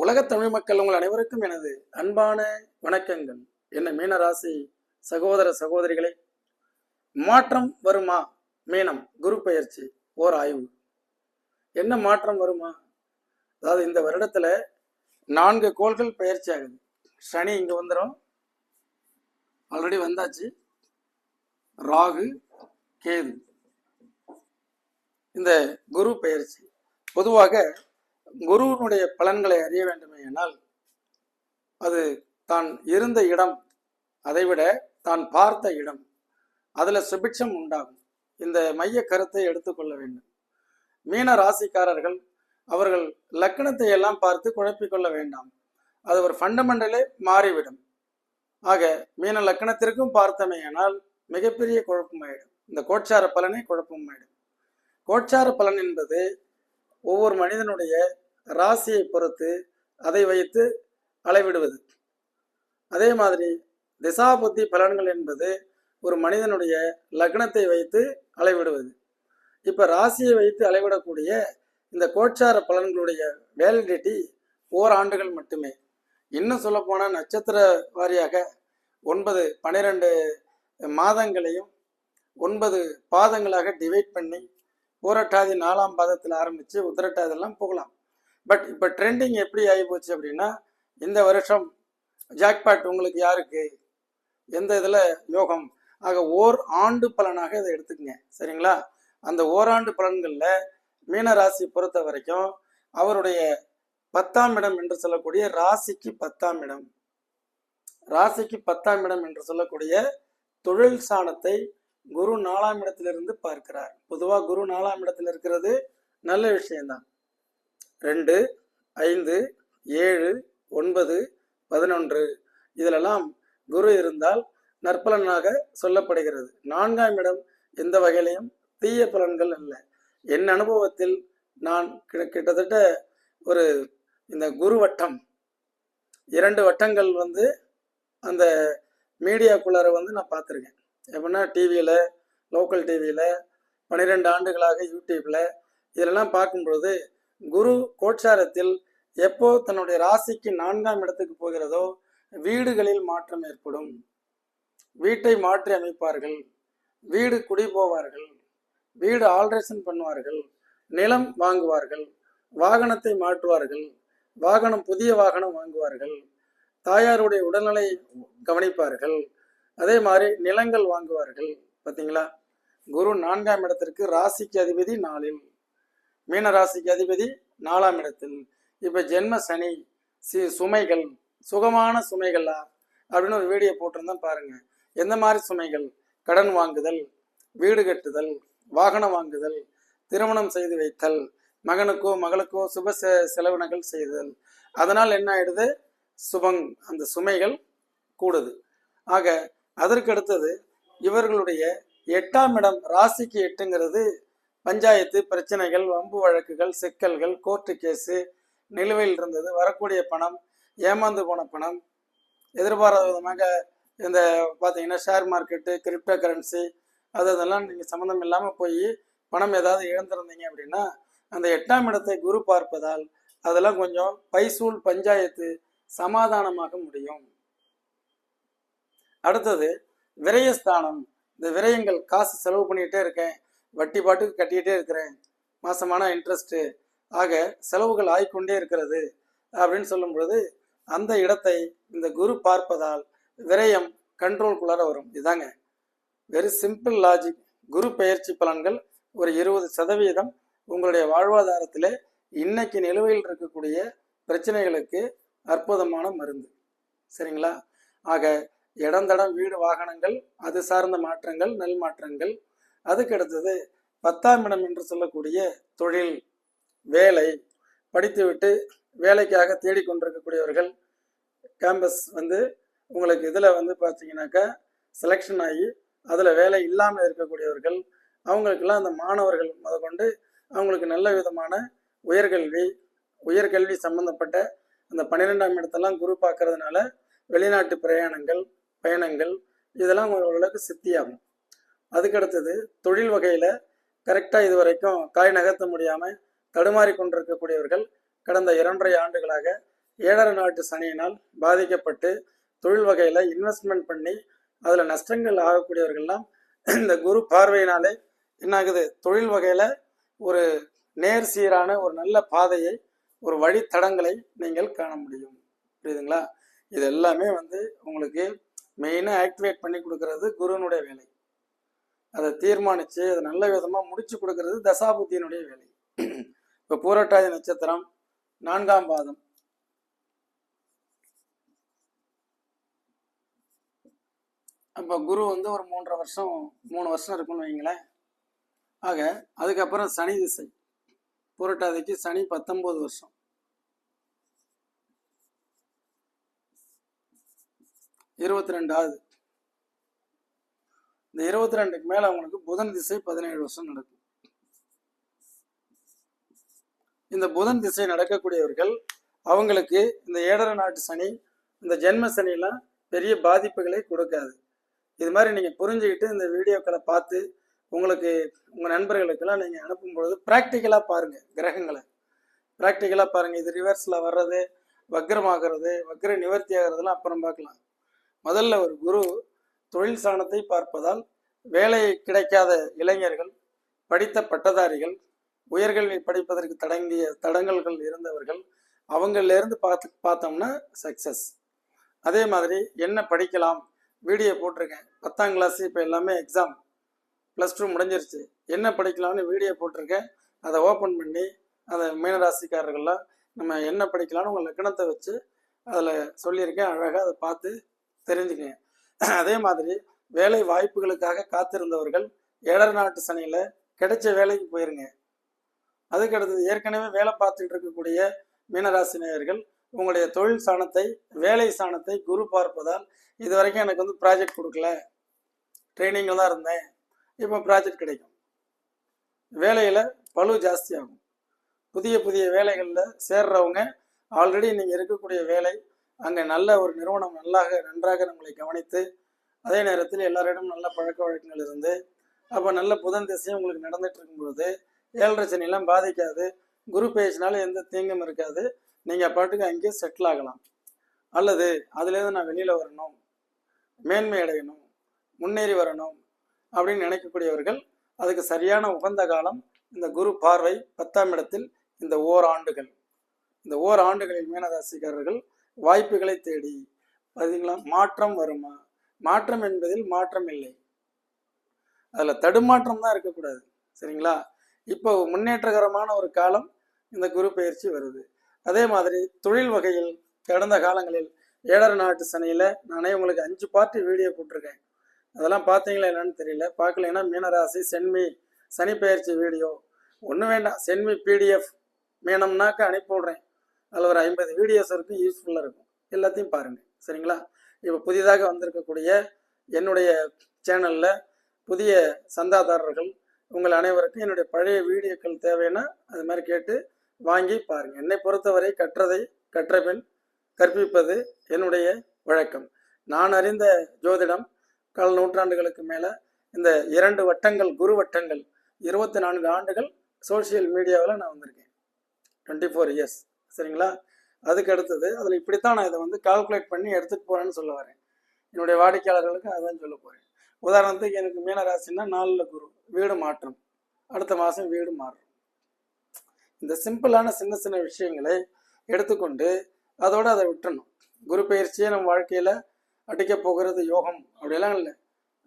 உலகத் தமிழ் மக்கள் உங்கள் அனைவருக்கும் எனது அன்பான வணக்கங்கள். என்ன மீனராசி சகோதர சகோதரிகளே மாற்றம் வருமா? மீனம் குரு பயிற்சி ஓர் ஆய்வு. என்ன மாற்றம் வருமா? அதாவது இந்த வருடத்துல நான்கு கோள்கள் பயிற்சி ஆகுது. சனி இங்க வந்துடும் ஆல்ரெடி வந்தாச்சு. ராகு கேது. இந்த குரு பயிற்சி பொதுவாக குருவினுடைய பலன்களை அறிய வேண்டுமே என்னால் அது தான் இருந்த இடம் அதைவிட தான் பார்த்த இடம் அதில் சுபிட்சம் உண்டாகும். இந்த மைய கருத்தை எடுத்துக்கொள்ள வேண்டும். மீன ராசிக்காரர்கள் அவர்கள் லக்கணத்தை எல்லாம் பார்த்து குழப்பிக்கொள்ள வேண்டாம். அது ஒரு ஃபண்டமெண்டலே மாறிவிடும். ஆக மீன லக்கணத்திற்கும் பார்த்தமையானால் மிகப்பெரிய குழப்பமாயிடும். இந்த கோட்சார பலனே குழப்பமாயிடும். கோட்சார பலன் என்பது ஒவ்வொரு மனிதனுடைய ராசியை பொறுத்து அதை வைத்து அளவிடுவது. அதே மாதிரி திசாபுத்தி பலன்கள் என்பது ஒரு மனிதனுடைய லக்னத்தை வைத்து அளவிடுவது. இப்ப ராசியை வைத்து அளவிடக்கூடிய இந்த கோட்சார பலன்களுடைய வேலிடிட்டி ஓராண்டுகள் மட்டுமே. இன்னும் சொல்ல போனால் நட்சத்திர வாரியாக ஒன்பது பன்னிரெண்டு மாதங்களையும் ஒன்பது பாதங்களாக டிவைட் பண்ணி பூரட்டாதி நாலாம் பாதத்தில் ஆரம்பித்து உத்திரட்டாதெல்லாம் போகலாம். பட் இப்போ ட்ரெண்டிங் எப்படி ஆகி போச்சு அப்படின்னா இந்த வருஷம் ஜாக்பாட் உங்களுக்கு யாருக்கு? எந்த இதில்? யோகம். ஆக ஓர் ஆண்டு பலனாக இதை எடுத்துக்கங்க. சரிங்களா? அந்த ஓராண்டு பலன்களில் மீனராசி பொறுத்த வரைக்கும் அவருடைய பத்தாம் இடம் என்று சொல்லக்கூடிய ராசிக்கு பத்தாம் இடம். ராசிக்கு பத்தாம் இடம் என்று சொல்லக்கூடிய தொழில் சாணத்தை குரு நாலாம் இடத்திலிருந்து பார்க்கிறார். பொதுவாக குரு நாலாம் இடத்துல இருக்கிறது நல்ல விஷயம்தான். ரெண்டு ஐந்து ஏழு ஒன்பது பதினொன்று இதிலெல்லாம் குரு இருந்தால் நற்பலனாக சொல்லப்படுகிறது. நான்காம் இடம் எந்த வகையிலையும் தீய பலன்கள் அல்ல. என் அனுபவத்தில் நான் கிட்ட- கிட்டத்தட்ட ஒரு இந்த குரு வட்டம் இரண்டு வட்டங்கள் வந்து அந்த மீடியாக்குள்ளார வந்து நான் பார்த்துருக்கேன். எப்படின்னா டிவியில் லோக்கல் டிவியில் பன்னிரெண்டு ஆண்டுகளாக யூடியூப்பில் இதெல்லாம் பார்க்கும்பொழுது குரு கோட்சாரத்தில் எப்போ தன்னுடைய ராசிக்கு நான்காம் இடத்துக்கு போகிறதோ வீடுகளில் மாற்றம் ஏற்படும். வீட்டை மாற்றி அமைப்பார்கள். வீடு குடி போவார்கள். வீடு ஆல்ட்ரேஷன் பண்ணுவார்கள். நிலம் வாங்குவார்கள். வாகனத்தை மாற்றுவார்கள். வாகனம் புதிய வாகனம் வாங்குவார்கள். தாயாருடைய உடல்நிலை கவனிப்பார்கள். அதே மாதிரி நிலங்கள் வாங்குவார்கள் பார்த்தீங்களா? குரு நான்காம் இடத்திற்கு ராசிக்கு அதிபதி நாளில். மீன ராசிக்கு அதிபதி நாலாம் இடத்தில். இப்போ ஜென்ம சனி சி சுமைகள் சுகமான சுமைகளா அப்படின்னு ஒரு வீடியோ போட்டிருந்தேன் பாருங்க. எந்த மாதிரி சுமைகள்? கடன் வாங்குதல் வீடு கட்டுதல் வாகனம் வாங்குதல் திருமணம் செய்து வைத்தல் மகனுக்கோ மகளுக்கோ சுப செ- செலவினங்கள் செய்தல். அதனால் என்ன ஆயிடுது? சுபங் அந்த சுமைகள் கூடுது. ஆக அதற்கு அடுத்தது இவர்களுடைய எட்டாம் இடம் ராசிக்கு எட்டுங்கிறது. பஞ்சாயத்து பிரச்சனைகள் வம்பு வழக்குகள் சிக்கல்கள் கோர்ட்டு கேஸு நிலுவையில் இருந்தது. வரக்கூடிய பணம் ஏமாந்து போன பணம் எதிர்பாராத விதமாக இந்த பார்த்தீங்கன்னா ஷேர் மார்க்கெட்டு கிரிப்டோ கரன்சி அது அதெல்லாம் நீங்கள் சம்மந்தம் இல்லாமல் போய் பணம் ஏதாவது இழந்திருந்தீங்க அப்படின்னா அந்த எட்டாம் இடத்தை குரு பார்ப்பதால் அதெல்லாம் கொஞ்சம் பைசூல் பஞ்சாயத்து சமாதானமாக முடியும். அடுத்தது விரயஸ்தானம். இந்த விரயங்கள் காசு செலவு பண்ணிக்கிட்டே இருக்கேன். வட்டி பாட்டுக்கு கட்டிக்கிட்டே இருக்கிறேன். மாசமான இன்ட்ரெஸ்ட்டு ஆக செலவுகள் ஆய்க்கொண்டே இருக்கிறது அப்படின்னு சொல்லும் பொழுது அந்த இடத்தை இந்த குரு பார்ப்பதால் விரயம் கண்ட்ரோல்குள்ளார வரும். இதாங்க. வெரி சிம்பிள் லாஜிக் குரு பெயர்ச்சி பலன்கள் ஒரு இருபது சதவீதம் உங்களுடைய வாழ்வாதாரத்தில் இன்னைக்கு நிலுவையில் இருக்கக்கூடிய பிரச்சனைகளுக்கு அற்புதமான மருந்து. சரிங்களா? ஆக இடந்தடம் வீடு வாகனங்கள் அது சார்ந்த மாற்றங்கள் நல் மாற்றங்கள். அதுக்கு அடுத்தது பத்தாம் இடம் என்று சொல்லக்கூடிய தொழில் வேலை. படித்துவிட்டு வேலைக்காக தேடிக்கொண்டிருக்கக்கூடியவர்கள் கேம்பஸ் வந்து உங்களுக்கு இதில் வந்து பார்த்தீங்கன்னாக்கா செலெக்ஷன் ஆகி அதில் வேலை இல்லாமல் இருக்கக்கூடியவர்கள் அவங்களுக்கெல்லாம் அந்த மாணவர்கள் முதற்கொண்டு அவங்களுக்கு நல்ல விதமான உயர்கல்வி உயர்கல்வி சம்பந்தப்பட்ட அந்த பன்னிரெண்டாம் இடத்தெல்லாம் குரு பார்க்கறதுனால வெளிநாட்டு பிரயாணங்கள் பயணங்கள் இதெல்லாம் ஓரளவுக்கு சித்தியாகும். அதுக்கடுத்தது தொழில் வகையில் கரெக்டாக இது வரைக்கும் காய் நகர்த்த முடியாமல் தடுமாறி கொண்டிருக்கக்கூடியவர்கள் கடந்த இரண்டரை ஆண்டுகளாக ஏழரை நாட்டு சனியினால் பாதிக்கப்பட்டு தொழில் வகையில் இன்வெஸ்ட்மெண்ட் பண்ணி அதில் நஷ்டங்கள் ஆகக்கூடியவர்கள்லாம் இந்த குரு பார்வையினாலே என்ன ஆகுது தொழில் வகையில் ஒரு நேர் சீரான ஒரு நல்ல பாதையை ஒரு வழித்தடங்களை நீங்கள் காண முடியும். புரியுதுங்களா? இது எல்லாமே வந்து உங்களுக்கு மெயினாக ஆக்டிவேட் பண்ணி கொடுக்கறது குருனுடைய வேலை. அதை தீர்மானித்து அதை நல்ல விதமாக முடிச்சு கொடுக்கறது தசாபுத்தியினுடைய வேலை. இப்போ பூரட்டாதி நட்சத்திரம் நான்காம் பாதம். அப்போ குரு வந்து ஒரு மூன்றரை வருஷம் மூணு வருஷம் இருக்கும்னு வைங்களேன் ஆக அதுக்கப்புறம் சனி திசை. புரட்டாதிக்கு சனி பத்தொம்போது வருஷம். இருபத்தி ரெண்டாவது இந்த இருபத்தி ரெண்டுக்கு மேல அவங்களுக்கு புதன் திசை பதினேழு வருஷம் நடக்கும். இந்த புதன் திசை நடக்கக்கூடியவர்கள் அவங்களுக்கு இந்த ஏழரை நாட்டு சனி இந்த ஜென்ம சனிலாம் பெரிய பாதிப்புகளை கொடுக்காது. இது மாதிரி நீங்கள் புரிஞ்சுக்கிட்டு இந்த வீடியோக்களை பார்த்து உங்களுக்கு உங்கள் நண்பர்களுக்கெல்லாம் நீங்கள் அனுப்பும் பொழுது ப்ராக்டிக்கலாக பாருங்கள் கிரகங்களை. ப்ராக்டிக்கலாக பாருங்கள் இது ரிவர்ஸில் வர்றது வக்ரமாகிறது வக்ர நிவர்த்தி ஆகிறதுலாம் அப்புறம் பார்க்கலாம். முதல்ல ஒரு குரு தொழில் சாணத்தை பார்ப்பதால் வேலை கிடைக்காத இளைஞர்கள் படித்த பட்டதாரிகள் உயர்கல்வி படிப்பதற்கு தடங்கிய தடங்கல்கள் இருந்தவர்கள் அவங்களிலேருந்து பார்த்து பார்த்தோம்னா சக்ஸஸ் அதே மாதிரி என்ன படிக்கலாம்? வீடியோ போட்டிருக்கேன். பத்தாம் கிளாஸ் இப்போ எல்லாமே எக்ஸாம் ப்ளஸ் டூ முடிஞ்சிருச்சு. என்ன படிக்கலாம்னு வீடியோ போட்டிருக்கேன். அதை ஓப்பன் பண்ணி அதை மீனராசிக்காரர்கள்லாம் நம்ம என்ன படிக்கலாம்னு உங்கள் லக்கணத்தை வச்சு அதில் சொல்லியிருக்கேன். அழகாக அதை பார்த்து தெரிஞ்சுக்கங்க அதே மாதிரி வேலை வாய்ப்புகளுக்காக காத்திருந்தவர்கள் ஏழரை நாட்டு சனியில் கிடைச்ச வேலைக்கு போயிருங்க. அதுக்கு அடுத்தது ஏற்கனவே வேலை பார்த்துட்டு இருக்கக்கூடிய மீனராசி நேயர்கள் உங்களுடைய தொழில் சாணத்தை வேலை சாணத்தை குரு பார்ப்பதால் இது வரைக்கும் எனக்கு வந்து ப்ராஜெக்ட் கொடுக்கல. ட்ரைனிங்கில் தான் இருந்தேன். இப்போ ப்ராஜெக்ட் கிடைக்கும். வேலையில் பழு ஜாஸ்தியாகும். புதிய புதிய வேலைகளில் சேர்றவங்க ஆல்ரெடி நீங்கள் இருக்கக்கூடிய வேலை அங்கே நல்ல ஒரு நிறுவனம் நல்லாக நன்றாக நம்மளை கவனித்து அதே நேரத்தில் எல்லாரிடம் நல்ல பழக்க வழக்கங்கள் இருந்து அப்போ நல்ல புதன் திசையும் உங்களுக்கு நடந்துட்டு இருக்கும் பொழுது ஏழரை சனிலாம் பாதிக்காது. குரு பேசினால எந்த தீங்கும் இருக்காது. நீங்கள் பாட்டுக்கு அங்கேயே செட்டில் ஆகலாம். அல்லது அதுலேருந்து நான் வெளியில் வரணும் மேன்மை அடையணும் முன்னேறி வரணும் அப்படின்னு நினைக்கக்கூடியவர்கள் அதுக்கு சரியான உகந்த காலம் இந்த குரு பார்வை பத்தாம் இடத்தில் இந்த ஓராண்டுகள். இந்த ஓராண்டுகளில் மீனராசிக்காரர்கள் வாய்ப்புகளை தேடி. பார்த்தீங்களா மாற்றம் வருமா? மாற்றம் என்பதில் மாற்றம் இல்லை. அதில் தடுமாற்றம் தான் இருக்கக்கூடாது. சரிங்களா? இப்போ முன்னேற்றகரமான ஒரு காலம் இந்த குரு பயிற்சி வருது. அதே மாதிரி தொழில் வகையில் கடந்த காலங்களில் ஏழரை நாட்டு சனியில் நானே உங்களுக்கு அஞ்சு பார்ட்டி வீடியோ போட்டிருக்கேன். அதெல்லாம் பார்த்தீங்களா என்னன்னு தெரியல. பார்க்கலைன்னா மீனராசி சென்மி சனி பயிற்சி வீடியோ. ஒன்றும் வேண்டாம். சென்மி பிடிஎஃப் மீனம்னாக்க அனுப்பி விட்றேன். அதில் ஒரு ஐம்பது வீடியோஸ் இருக்கும் யூஸ்ஃபுல்லாக இருக்கும். எல்லாத்தையும் பாருங்கள் சரிங்களா? இப்போ புதிதாக வந்திருக்கக்கூடிய என்னுடைய சேனலில் புதிய சந்தாதாரர்கள் உங்கள் அனைவருக்கும் என்னுடைய பழைய வீடியோக்கள் தேவைன்னா அது மாதிரி கேட்டு வாங்கி பாருங்கள் என்னை பொறுத்தவரை கற்றதை கற்றபின் கற்பிப்பது என்னுடைய வழக்கம். நான் அறிந்த ஜோதிடம் கால் நூற்றாண்டுகளுக்கு மேலே இந்த இரண்டு வட்டங்கள் குரு வட்டங்கள் இருபத்தி நான்கு ஆண்டுகள் சோஷியல் மீடியாவில் நான் வந்திருக்கேன். டுவெண்ட்டி ஃபோர் இயர்ஸ் சரிங்களா? அதுக்கு அடுத்தது அதில் இப்படித்தான் நான் இதை வந்து கால்குலேட் பண்ணி எடுத்துகிட்டு போகிறேன்னு சொல்ல வரேன். என்னுடைய வாடிக்கையாளர்களுக்கு அதான் சொல்ல போகிறேன் உதாரணத்துக்கு எனக்கு மீனராசின்னா நாலில் குரு வீடு மாற்றம். அடுத்த மாதம் வீடு மாறும். இந்த சிம்பிளான சின்ன சின்ன விஷயங்களை எடுத்துக்கொண்டு அதோடு அதை விட்டுறணும். குரு பயிற்சியே நம்ம வாழ்க்கையில் அடிக்க போகிறது யோகம் அப்படியெல்லாம் இல்லை.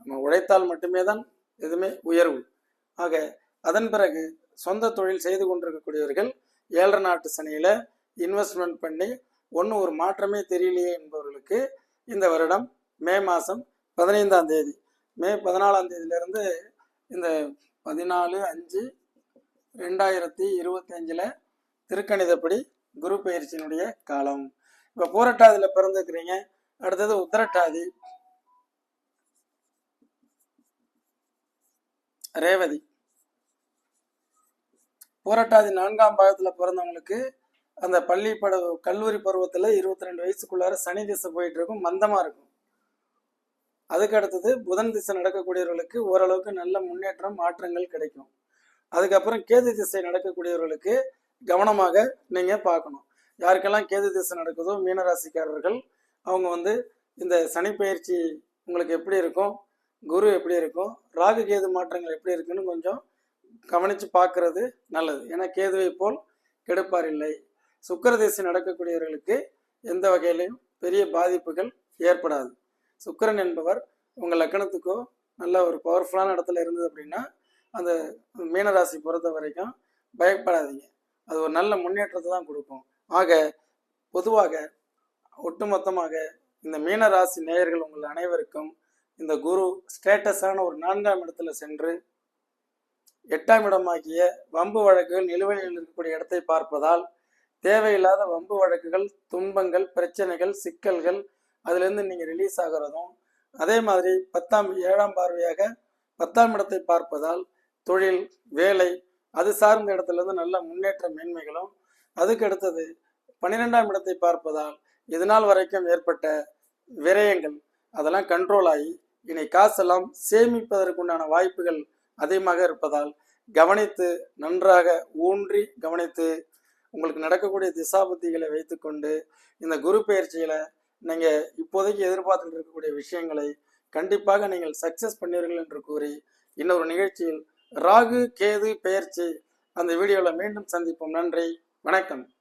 நம்ம உழைத்தால் மட்டுமே தான் எதுவுமே உயர்வு. ஆக அதன் பிறகு சொந்த தொழில் செய்து கொண்டிருக்கக்கூடியவர்கள் ஏழரை நாட்டு சனியில் இன்வெஸ்ட்மெண்ட் பண்ணி ஒன்றும் ஒரு மாற்றமே தெரியலையே என்பவர்களுக்கு இந்த வருடம் மே மாதம் பதினைந்தாம் தேதி. மே பதினாலாம் தேதியிலேருந்து இந்த பதினாலு அஞ்சு ரெண்டாயிரத்தி இருபத்தஞ்சில் திருக்கணிதப்படி குரு பயிற்சியினுடைய காலம். இப்போ பூரட்டாதியில் பிறந்துக்கிறீங்க அடுத்தது உத்தரட்டாதி ரேவதி. பூரட்டாதி நான்காம் பாகத்தில் பிறந்தவங்களுக்கு அந்த பள்ளி பட கல்லூரி பருவத்தில் இருபத்தி ரெண்டு வயசுக்குள்ளார சனி திசை போயிட்டு இருக்கும் மந்தமாக இருக்கும். அதுக்கு அடுத்தது புதன் திசை நடக்கக்கூடியவர்களுக்கு ஓரளவுக்கு நல்ல முன்னேற்றம் மாற்றங்கள் கிடைக்கும். அதுக்கப்புறம் கேது திசை நடக்கக்கூடியவர்களுக்கு கவனமாக நீங்கள் பார்க்கணும். யாருக்கெல்லாம் கேது திசை நடக்குதோ மீனராசிக்காரர்கள் அவங்க வந்து இந்த சனி பயிற்சி உங்களுக்கு எப்படி இருக்கும் குரு எப்படி இருக்கும் ராகு கேது மாற்றங்கள் எப்படி இருக்குன்னு கொஞ்சம் கவனித்து பார்க்கறது நல்லது. ஏன்னா கேதுவை போல் கெடுப்பார் இல்லை. சுக்கரதிசை நடக்கக்கூடியவர்களுக்கு எந்த வகையிலையும் பெரிய பாதிப்புகள் ஏற்படாது. சுக்கரன் என்பவர் உங்கள் லக்கணத்துக்கோ நல்ல ஒரு பவர்ஃபுல்லான இடத்துல இருந்தது அப்படின்னா அந்த மீனராசி பொறுத்த வரைக்கும் பயப்படாதீங்க. அது ஒரு நல்ல முன்னேற்றத்தை தான் கொடுக்கும். ஆக பொதுவாக ஒட்டுமொத்தமாக இந்த மீனராசி நேயர்கள் உங்கள் அனைவருக்கும் இந்த குரு ஸ்டேட்டஸான ஒரு நான்காம் இடத்துல சென்று எட்டாம் இடமாகிய வம்பு வழக்குகள் நிலுவையில் இருக்கக்கூடிய இடத்தை பார்ப்பதால் தேவையில்லாத வம்பு வழக்குகள் துன்பங்கள் பிரச்சனைகள் சிக்கல்கள் அதுலேருந்து நீங்கள் ரிலீஸ் ஆகிறதும் அதே மாதிரி பத்தாம் ஏழாம் பார்வையாக பத்தாம் இடத்தை பார்ப்பதால் தொழில் வேலை அது சார்ந்த இடத்துலேருந்து நல்ல முன்னேற்ற மேன்மைகளும் அதுக்கு அடுத்தது பன்னிரெண்டாம் இடத்தை பார்ப்பதால் இதனால் வரைக்கும் ஏற்பட்ட விரயங்கள் அதெல்லாம் கண்ட்ரோல் ஆகி இனி காசெல்லாம் சேமிப்பதற்குண்டான வாய்ப்புகள் அதிகமாக இருப்பதால் கவனித்து நன்றாக ஊன்றி கவனித்து உங்களுக்கு நடக்கக்கூடிய திசாபுத்திகளை வைத்துக்கொண்டு இந்த குரு பயிற்சியில நீங்க இப்போதைக்கு எதிர்பார்த்துட்டு இருக்கக்கூடிய விஷயங்களை கண்டிப்பாக நீங்கள் சக்சஸ் பண்ணீர்கள் என்று கூறி இன்னொரு நிகழ்ச்சியில் ராகு கேது பெயர்ச்சி அந்த வீடியோவில் மீண்டும் சந்திப்போம். நன்றி. வணக்கம்.